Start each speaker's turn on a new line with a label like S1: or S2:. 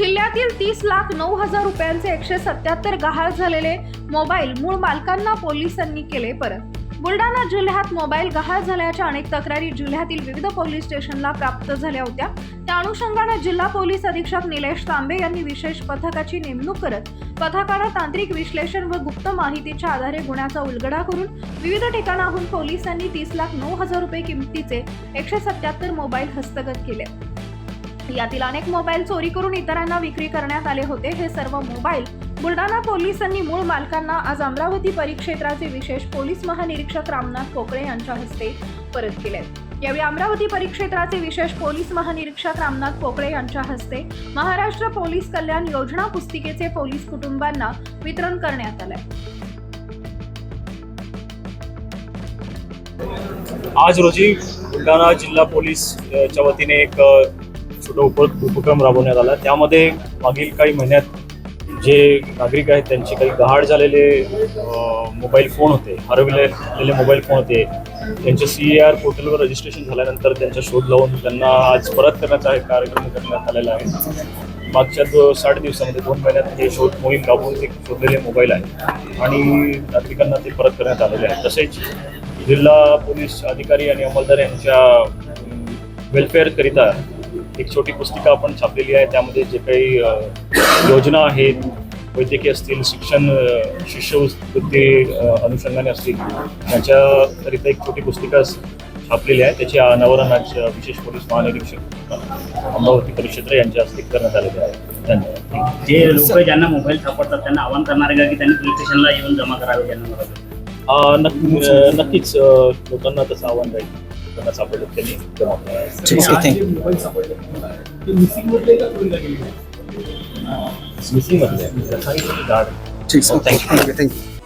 S1: जिल्ह्यातील तीस लाख नऊ हजार रुपयांचे एकशे सत्याहत्तर गहाळ झालेले मोबाईल मूळ मालकांना पोलिसांनी केले परत. बुलढाणा जिल्ह्यात मोबाईल गहाळ झाल्याच्या अनेक तक्रारी जिल्ह्यातील विविध पोलीस स्टेशनला प्राप्त झाल्या होत्या. त्या अनुषंगानं जिल्हा पोलीस अधीक्षक निलेश तांबे यांनी विशेष पथकाची नेमणूक करत पथकाला तांत्रिक विश्लेषण व गुप्त माहितीच्या आधारे गुन्ह्याचा उलगडा करून विविध ठिकाणाहून पोलिसांनी तीस लाख नऊ हजार रुपये किमतीचे एकशे सत्याहत्तर मोबाईल हस्तगत केले. यातील अनेक मोबाईल चोरी करून इतरांना विक्री करण्यात आले होते. हे सर्व मोबाईल बुलढाणा पोलिसांनी मूळ मालकांना आज अमरावती परिक्षेत्राचे विशेष पोलीस महानिरीक्षक रामनाथ कोकळे यांच्या हस्ते परत केले. यावेळी अमरावती परिक्षेत्राचे विशेष पोलीस महानिरीक्षक रामनाथ पोकळे यांच्या हस्ते महाराष्ट्र पोलीस कल्याण योजना पुस्तिकेचे पोलीस कुटुंबांना वितरण करण्यात आले.
S2: आज रोजी बुलढाणा जिल्हा पोलीस च्या वतीने एक छोटा उप उपक्रम राबवण्यात आला. त्यामध्ये मागील काही महिन्यात जे नागरिक आहेत त्यांचे काही गहाड झालेले मोबाईल फोन होते हरविलेले मोबाईल फोन होते. त्यांचे सी ए आर पोर्टलवर रजिस्ट्रेशन झाल्यानंतर त्यांचा शोध लावून त्यांना आज परत करण्याचा एक कार्यक्रम करण्यात आलेला आहे. मागच्या दो साठ दिवसामध्ये दोन महिन्यात हे शोध मोहीम राबवून ते शोधलेले मोबाईल आहे. आणि नागरिकांना ते परत करण्यात आलेले आहे. तसेच जिल्हा पोलीस अधिकारी आणि अंमलदार यांच्या वेलफेअरकरिता एक छोटी पुस्तिका आपण छापलेली आहे. त्यामध्ये जे काही योजना आहेत वैद्यकीय असतील शिक्षण शिष्यवृत्ती अनुषंगाने असतील याच्याकरिता एक छोटी पुस्तिका छापलेली आहे. त्याची अनावरण आज विशेष पोलीस महानिरीक्षक अमरावती परिक्षेत्र यांच्या हस्ते करण्यात आलेले आहे. धन्यवाद.
S3: जे लोक ज्यांना मोबाईल सापडतात त्यांना आवाहन करणार आहे का की त्यांनी पोलीस स्टेशनला येऊन जमा करावे त्यांना
S2: नक्कीच लोकांना तसं आव्हान राहील. लोकांना सापडलं त्यांनी जमा करावं.
S4: थँक्यू
S2: मिसिंग मधले
S4: ठीक आहे थँक्यू थँक्यू